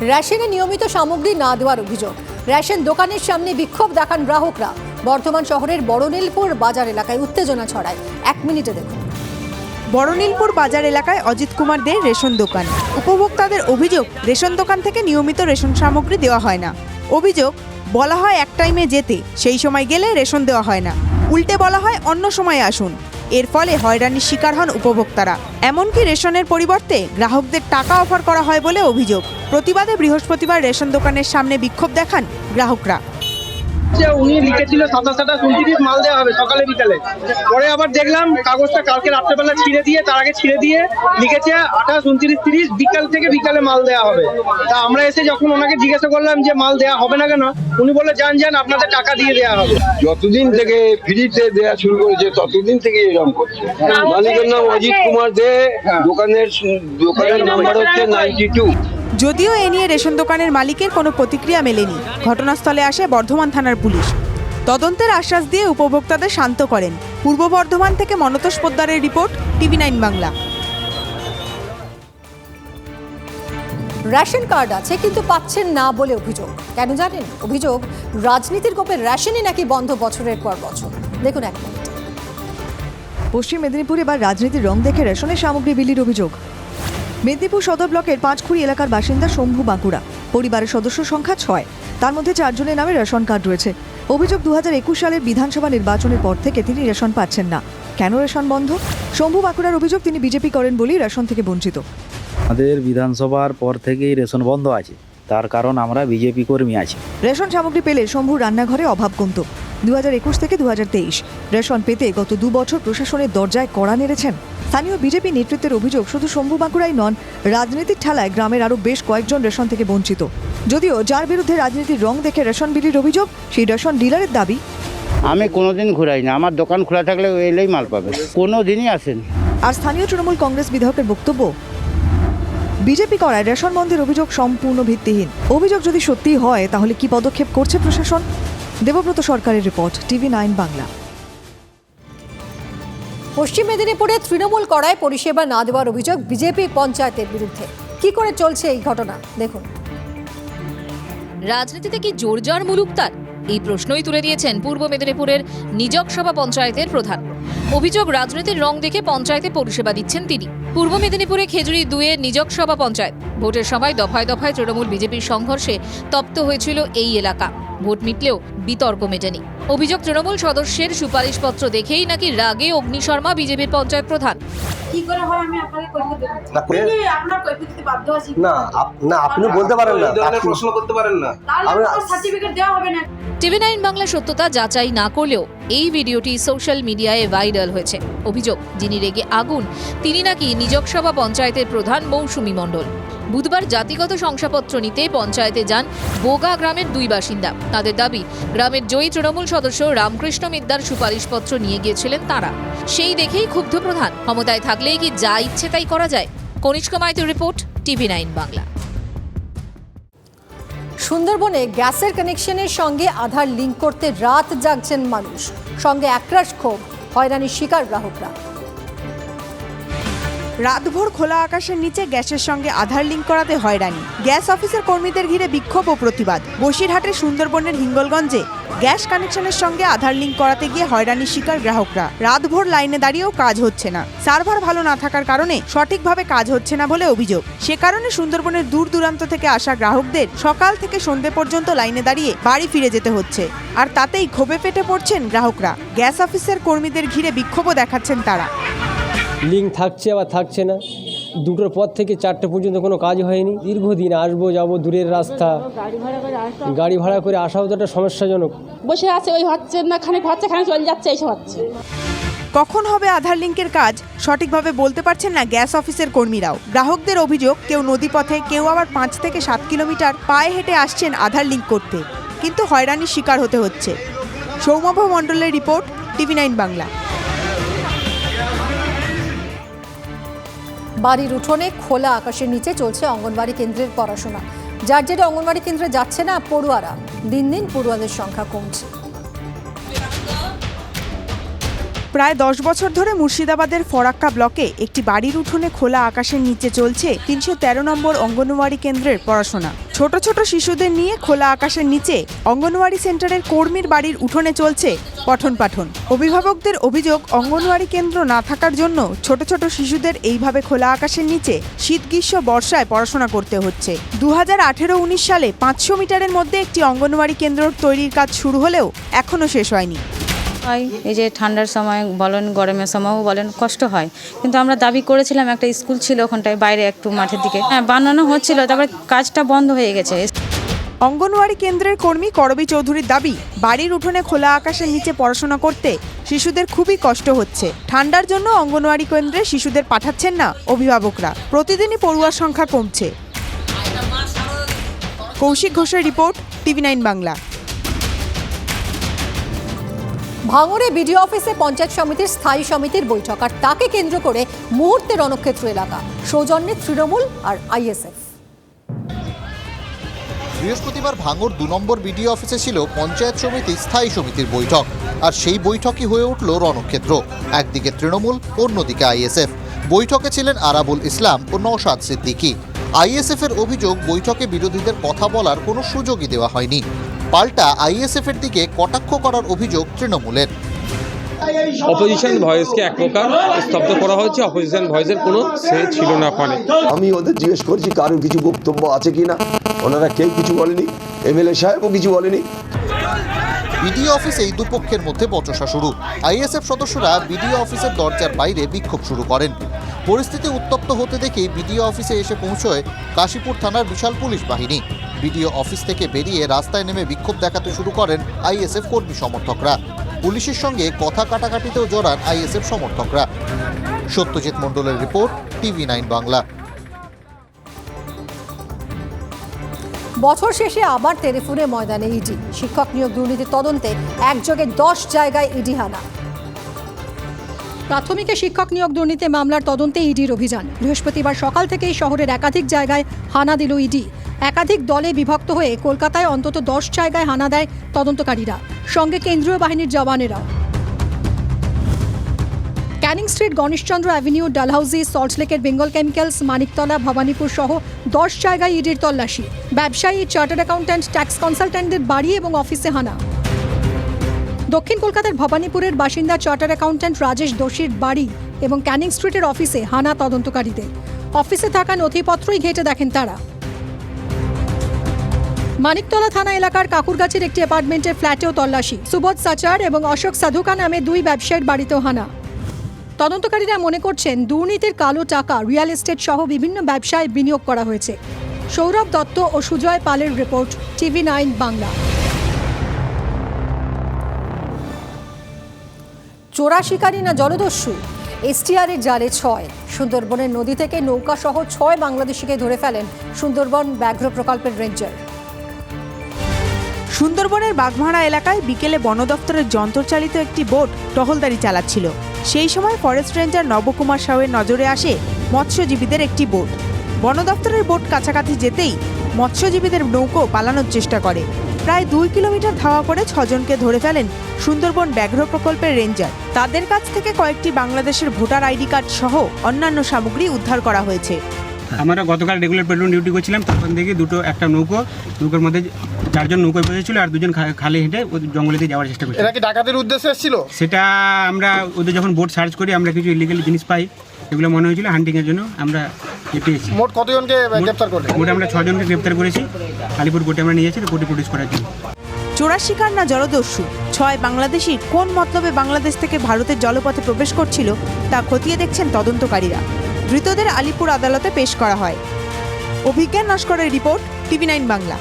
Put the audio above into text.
রেশনে নিয়মিত সামগ্রী না দেওয়ার অভিযোগ। রেশন দোকানের সামনে বিক্ষোভ দেখান গ্রাহকরা। বর্ধমান শহরের বড়নীলপুর বাজার এলাকায় উত্তেজনা ছড়ায়। এক মিনিটে দেখুন। বড়নীলপুর বাজার এলাকায় অজিত কুমার দের রেশন দোকান। উপভোক্তাদের অভিযোগ, রেশন দোকান থেকে নিয়মিত রেশন সামগ্রী দেওয়া হয় না। অভিযোগ, বলা হয় এক টাইমে যেতে, সেই সময় গেলে রেশন দেওয়া হয় না। উল্টে বলা হয় অন্য সময় আসুন। এর ফলে হয়রানির শিকার হন উপভোক্তারা। এমনকি রেশনের পরিবর্তে গ্রাহকদের টাকা অফার করা হয় বলে অভিযোগ। প্রতিবাদে বৃহস্পতিবার রেশন দোকানের সামনে বিক্ষোভ দেখান গ্রাহকরা। যে উনি লিখেছিল সাতাশ আঠাশ উনত্রিশ মাল দেওয়া হবে সকালে বিকালে। পরে আবার দেখলাম কাগজটা কালকে রাত্রেবেলা ছিঁড়ে দিয়ে তার আগে ছিঁড়ে দিয়ে লিখেছে আঠাশ উনত্রিশ তিরিশ বিকাল থেকে বিকালে মাল দেওয়া হবে। তা আমরা এসে যখন ওনাকে জিজ্ঞাসা করলাম যে মাল দেওয়া হবে না কেন উনি বলে যান যান আপনাদের টাকা দিয়ে দেওয়া হবে। যতদিন থেকে ফ্রিতে দেয়া শুরু করেছে ততদিন থেকে এরকম করছে। মালিকের নাম অজিত কুমার দে দোকানের দোকানের নাম্বার হচ্ছে নাইনটি টু যদিও এ নিয়ে রেশন দোকানের মালিকের কোনো প্রতিক্রিয়া মেলেনি। ঘটনাস্থলে আসে বর্ধমান থানার পুলিশ। তদন্তের আশ্বাস দিয়ে উপভোক্তাদের শান্ত করেন। পূর্ব বর্ধমান থেকে Montosh পোদ্দারের report TV nine Bangla. Ration card আছে কিন্তু পাচ্ছেন না বলে অভিযোগ। কেন জানেন? অভিযোগ রাজনীতির গোপে রেশনই নাকি বন্ধ বছরের পর বছর। দেখুন এক পশ্চিম মেদিনীপুরে এবার রাজনীতির রং দেখে রেশনের সামগ্রী বিলির অভিযোগ। মেদিনীপুর সদর ব্লকের পাঁচখুড়ি এলাকার বাসিন্দা শম্ভু বাঁকুড়া। পরিবারের সদস্য সংখ্যা ছয়। তার মধ্যে চারজনের নামে রেশন কার্ড রয়েছে। অভিযোগ দু সালের বিধানসভা নির্বাচনের পর থেকে তিনি রেশন পাচ্ছেন না। কেন রেশন বন্ধ? শম্ভু বাঁকুড়ার অভিযোগ তিনি বিজেপি করেন বলেই রেশন থেকে বঞ্চিত। আমাদের বিধানসভার পর থেকেই রেশন বন্ধ আছে। তার কারণ আমরা বিজেপি কর্মী আছি। রেশন সামগ্রী পেলে শম্ভুর রান্নাঘরে অভাব কমত। দু থেকে দু হাজার তেইশ। রেশন পেতে গত দু বছর প্রশাসনের দরজায় কড়া নেড়েছেন স্থানীয় বিজেপি নেতৃত্বের অভিযোগ শুধু শম্ভু বাঁকুড়াই নন রাজনৈতিক ঠেলায় গ্রামের আরও বেশ কয়েকজন রেশন থেকে বঞ্চিত। যদিও যার বিরুদ্ধে রাজনীতির রং দেখে রেশন বিলির অভিযোগ সেই রেশন ডিলারের দাবি। আমি কোনোদিন ঘুরাই না আমার দোকান খোলা থাকলে এলেই মাল পাবে। কোনো দিনই আসেনি। আর স্থানীয় তৃণমূল কংগ্রেস বিধায়কের বক্তব্য? বিজেপি করায় রেশন বন্ধের অভিযোগ সম্পূর্ণ ভিত্তিহীন। অভিযোগ যদি সত্যিই হয় তাহলে কি পদক্ষেপ করছে প্রশাসন? দেবব্রত সরকারের রিপোর্ট টিভি নাইন বাংলা। পশ্চিম মেদিনীপুরে তৃণমূল করায় পরিষেবা না দেওয়ার অভিযোগ বিজেপি পঞ্চায়েতের বিরুদ্ধে। কি করে চলছে এই ঘটনা? দেখুন। রাজনীতিতে কি জোর জোর মুলুক তার? এই প্রশ্নই তুলে দিয়েছেন পূর্ব মেদিনীপুরের নিজক সভা পঞ্চায়েতের প্রধান। অভিযোগ, রাজনীতির রং দেখে পঞ্চায়েতে পরিষেবা দিচ্ছেন তিনি। পূর্ব মেদিনীপুরে খেজুরি দুয়ে নিজক সভা পঞ্চায়েত। ভোটের সময় দফায় দফায় তৃণমূল বিজেপির সংঘর্ষে তপ্ত হয়েছিল এই এলাকা। ভোট মিটলেও বিতর্ক মেটেনি। অভিযোগ তৃণমূল সদস্যের সুপারিশপত্র দেখেই নাকি রাগে অগ্নিশর্মা বিজেপির পঞ্চায়েত প্রধান। কি করে হয় আমি আপনাকে কৈফিয়ত দেবো না, আপনি আপনার কৈফিয়ত দিতে বাধ্য আছি। না না আপনি বলতে পারেন না আপনি- প্রশ্ন করতে পারেন না। তাহলে সার্টিফিকেট দেওয়া হবে না। টিভি নাইন বাংলা সত্যতা যাচাই না করলেও এই ভিডিওটি সোশ্যাল মিডিয়ায় ভাইরাল হয়েছে। অভিযোগ যিনি রেগে আগুন তিনি নাকি নিজক সভা পঞ্চায়েতের প্রধান মৌসুমী মণ্ডল। বুধবার জাতিগত শংসাপত্র নিতে পঞ্চায়েতে যান বোগা গ্রামের দুই বাসিন্দা। তাদের দাবি গ্রামের জয়ী তৃণমূল সদস্য রামকৃষ্ণ মিদ্যার সুপারিশপত্র নিয়ে গিয়েছিলেন তারা। সেই দেখেই ক্ষুব্ধ প্রধান। ক্ষমতায় থাকলেই কি যা ইচ্ছে তাই করা যায়? কনিষ্ক মাইতির রিপোর্ট, টিভি নাইন বাংলা। সুন্দরবনে গ্যাসের কানেকশনের সঙ্গে আধার লিঙ্ক করতে রাত জাগছেন মানুষ। সঙ্গে একরাশ ক্ষোভ, হয়রানির শিকার গ্রাহকরা। রাতভর খোলা আকাশের নিচে গ্যাসের সঙ্গে আধার লিঙ্ক করাতে হয়রানি। গ্যাস অফিসের কর্মীদের ঘিরে বিক্ষোভ ও প্রতিবাদ। বসিরহাটের সুন্দরবনের হিঙ্গলগঞ্জে গ্যাস কানেকশনের সঙ্গে আধার লিঙ্ক করাতে গিয়ে হয়রানির শিকার গ্রাহকরা। রাতভর লাইনে দাঁড়িয়েও কাজ হচ্ছে না। সার্ভার ভালো না থাকার কারণে সঠিকভাবে কাজ হচ্ছে না বলে অভিযোগ। সে কারণে সুন্দরবনের দূর দূরান্ত থেকে আসা গ্রাহকদের সকাল থেকে সন্ধে পর্যন্ত লাইনে দাঁড়িয়ে বাড়ি ফিরে যেতে হচ্ছে। আর তাতেই ক্ষোভে ফেটে পড়ছেন গ্রাহকরা। গ্যাস অফিসের কর্মীদের ঘিরে বিক্ষোভও দেখাচ্ছেন তারা। লিঙ্ক থাকছে আবার থাকছে না। দুটোর পর থেকে চারটে পর্যন্ত কোনো কাজ হয়নি। দীর্ঘদিন আসব যাব দূরের রাস্তা। গাড়ি ভাড়া করে আসাও তো একটা সমস্যাজনক। বসে আছে ওই হচ্ছে না খানিক হচ্ছে খানিক চলে যাচ্ছে এইসব হচ্ছে। কখন হবে আধার লিঙ্কের কাজ? সঠিকভাবে বলতে পারছেন না গ্যাস অফিসের কর্মীরাও। গ্রাহকদের অভিযোগ কেউ নদীপথে কেউ আবার পাঁচ থেকে সাত কিলোমিটার পায়ে হেঁটে আসছেন আধার লিঙ্ক করতে। কিন্তু হয়রানির শিকার হতে হচ্ছে। সৌমভ মণ্ডলের রিপোর্ট টিভি নাইন বাংলা। বাড়ির উঠোনে খোলা আকাশের নিচে চলছে অঙ্গনবাড়ি কেন্দ্রের পড়াশোনা। যার যেটা অঙ্গনবাড়ি কেন্দ্রে যাচ্ছে না পড়ুয়ারা। দিন দিন পড়ুয়াদের সংখ্যা কমছে। প্রায় দশ বছর ধরে মুর্শিদাবাদের ফরাক্কা ব্লকে একটি বাড়ির উঠোনে খোলা আকাশের নিচে চলছে তিনশো তেরো নম্বর অঙ্গনওয়াড়ি কেন্দ্রের পড়াশোনা। ছোট ছোট শিশুদের নিয়ে খোলা আকাশের নিচে অঙ্গনওয়াড়ি সেন্টারের কর্মীর বাড়ির উঠোনে চলছে পঠন পাঠন। অভিভাবকদের অভিযোগ, অঙ্গনওয়াড়ি কেন্দ্র না থাকার জন্য ছোট ছোট শিশুদের এইভাবে খোলা আকাশের নিচে শীত, গ্রীষ্ম, বর্ষায় পড়াশোনা করতে হচ্ছে। দু হাজার আঠেরো উনিশ সালে পাঁচশো মিটারের মধ্যে একটি অঙ্গনওয়াড়ি কেন্দ্র তৈরির কাজ শুরু হলেও এখনও শেষ হয়নি। হয়, এই যে ঠান্ডার সময় বলেন, গরমের সময়ও বলেন, কষ্ট হয়। কিন্তু আমরা দাবি করেছিলাম, একটা স্কুল ছিল ওখানটায়, বাইরে একটু মাঠের দিকে। হ্যাঁ বানানো হচ্ছিল, তারপরে কাজটা বন্ধ হয়ে গেছে। অঙ্গনওয়াড়ি কেন্দ্রের কর্মী করবী চৌধুরীর দাবি, বাড়ির উঠোনে খোলা আকাশের নিচে পড়াশোনা করতে শিশুদের খুবই কষ্ট হচ্ছে। ঠান্ডার জন্য অঙ্গনওয়াড়ি কেন্দ্রে শিশুদের পাঠাচ্ছেন না অভিভাবকরা। প্রতিদিনই পড়ুয়ার সংখ্যা কমছে। কৌশিক ঘোষের রিপোর্ট, টিভি নাইন বাংলা। ভাঙড়ে বিডিও অফিসে পঞ্চায়েত সমিতির স্থায়ী সমিতির বৈঠক, আর তাকে কেন্দ্র করে মুহূর্তে রণক্ষেত্র এলাকা। সৌজন্যে তৃণমূল আর আইএসএফ। বৃহস্পতিবার ভাঙড় দু নম্বর বিডিও অফিসে ছিল পঞ্চায়েত সমিতি স্থায়ী সমিতির বৈঠক, আর সেই বৈঠকই হয়ে উঠল রণক্ষেত্র। একদিকে তৃণমূল, অন্যদিকে আইএসএফ। বৈঠকে ছিলেন আরাবুল ইসলাম ও নওশাদ সিদ্দিকী। আইএসএফ এর অভিযোগ, বৈঠকে বিরোধীদের কথা বলার কোনো সুযোগই দেওয়া হয়নি। পাল্টা আইএসএফ এর দিকে কটাক্ষ করার অভিযোগ তৃণমূলের। অপোজিশন ভয়েসকে এক প্রকার স্তব্ধ করা হয়েছে অপোজিশন ভয়েসের কোনো সে ছিল না ওখানে। আমি ওদের জিজ্ঞেস করছি কারোর কিছু বক্তব্য আছে কি না ওনারা কেউ কিছু বলেনি এমএলএ সাহেবও কিছু বলেনি। বিডিও অফিসেই দুপক্ষের মধ্যে বচসা শুরু। আইএসএফ সদস্যরা বিডিও অফিসের দরজার বাইরে বিক্ষোভ শুরু করেন। পরিস্থিতি উত্তপ্ত হতে দেখেই বিডিও অফিসে এসে পৌঁছয় কাশীপুর থানার বিশাল পুলিশ বাহিনী। বিডিও অফিস থেকে বেরিয়ে রাস্তায় নেমে বিক্ষোভ দেখাতে শুরু করেন আইএসএফ কর্মী সমর্থকরা। পুলিশের সঙ্গে কথা কাটাকাটিতেও জড়ান আইএসএফ সমর্থকরা। সত্যজিৎ মণ্ডলের রিপোর্ট, টিভি নাইন বাংলা। বছর শেষে আবার তেরেফুরে ময়দানে ইডি। শিক্ষক নিয়োগ দুর্নীতি তদন্তে একযোগে দশ জায়গায় ইডি হানা। প্রাথমিকে শিক্ষক নিয়োগ দুর্নীতি মামলার তদন্তে ইডির অভিযান। বৃহস্পতিবার সকাল থেকেই শহরের একাধিক জায়গায় হানা দিল ইডি। একাধিক দলে বিভক্ত হয়ে কলকাতায় অন্তত দশ জায়গায় হানা দেয় তদন্তকারীরা। সঙ্গে কেন্দ্রীয় বাহিনীর জওয়ানেরাও। Canning Street, Ganeshchandra avenue Dalhousie সল্টলেকের বেঙ্গল কেমিক্যালস, মানিকতলা, ভবানীপুর সহ দশ জায়গায় ইডির তল্লাশি। ব্যবসায়ী, চার্টার্ড অ্যাকাউন্ট্যান্ট, ট্যাক্স কনসালট্যান্টদের বাড়ি এবং অফিসে হানা। দক্ষিণ কলকাতার ভবানীপুরের বাসিন্দা চার্টার অ্যাকাউন্ট্যান্ট রাজেশ দোষীর বাড়ি এবং ক্যানিং স্ট্রিটের অফিসে হানা তদন্তকারীদের। অফিসে থাকা নথিপত্রই ঘেটে দেখেন তারা। মানিকতলা থানা এলাকার কাকুরগাছির একটি অ্যাপার্টমেন্টের ফ্ল্যাটেও তল্লাশি। সুবোধ সাচার এবং অশোক সাধুকা নামে দুই ব্যবসায়ীর বাড়িতেও হানা। তদন্তকারীরা মনে করছেন, দুর্নীতির কালো টাকা, রিয়েল এস্টেট সহ বিভিন্ন ব্যবসায় বিনিয়োগ করা হয়েছে। সৌরভ দত্ত ও সুজয় পালের রিপোর্ট, টিভি নাইন বাংলা। চোরা শিকারী না জলদস্যু? এসটিআরের জালে ছয়। সুন্দরবনের নদী থেকে নৌকা সহ ছয় বাংলাদেশিকে ধরে ফেলেন সুন্দরবন ব্যাঘ্র প্রকল্পের রেঞ্জার। সুন্দরবনের বাগমারা এলাকায় বিকেলে বন দপ্তরের যন্ত্রচালিত একটি বোট টহলদারি চালাচ্ছিল। সেই সময় ফরেস্ট রেঞ্জার নবকুমার সাউয়ের নজরে আসে মৎস্যজীবীদের একটি বোট। বন দপ্তরের বোট কাছাকাছি যেতেই মৎস্যজীবীদের নৌকো পালানোর চেষ্টা করে। প্রায় দুই কিলোমিটার ধাওয়া করে ছজনকে ধরে ফেলেন সুন্দরবন ব্যাঘ্র প্রকল্পের রেঞ্জার। তাদের কাছ থেকে কয়েকটি বাংলাদেশের ভোটার আইডি কার্ড সহ অন্যান্য সামগ্রী উদ্ধার করা হয়েছে। আমরা গতকাল রেগুলার পেট্রোল ডিউটি করছিলাম তখন থেকে দুটো একটা নৌকো নৌকোর মধ্যে চারজন নৌকোয় বসেছিল আর দুজন খালি হেঁটে ওদের জঙ্গলে দিয়ে যাওয়ার চেষ্টা করছিল। কি ডাকাতের উদ্দেশ্যে এসেছিল? সেটা আমরা ওদের যখন বোট সার্চ করি আমরা কিছু ইলিগাল জিনিস পাই এগুলো মনে হয়েছিল হান্টিংয়ের জন্য আমরা পেয়েছি মোট কতজনকে গ্রেপ্তার করলেন মোট আমরা ছজনকে গ্রেপ্তার করেছি আলিপুর কোর্টে আমরা নিয়ে যাচ্ছি কোর্টে প্রডিউস করার জন্য। চোরা শিকার না জলদস্যু? ছয় বাংলাদেশি কোন মতলবে বাংলাদেশ থেকে ভারতের জলপথে প্রবেশ করছিল তা খতিয়ে দেখছেন তদন্তকারীরা। ধৃতদের আলিপুর আদালতে পেশ করা হয়। অভিজ্ঞান নস্করের রিপোর্ট টিভি নাইন বাংলা।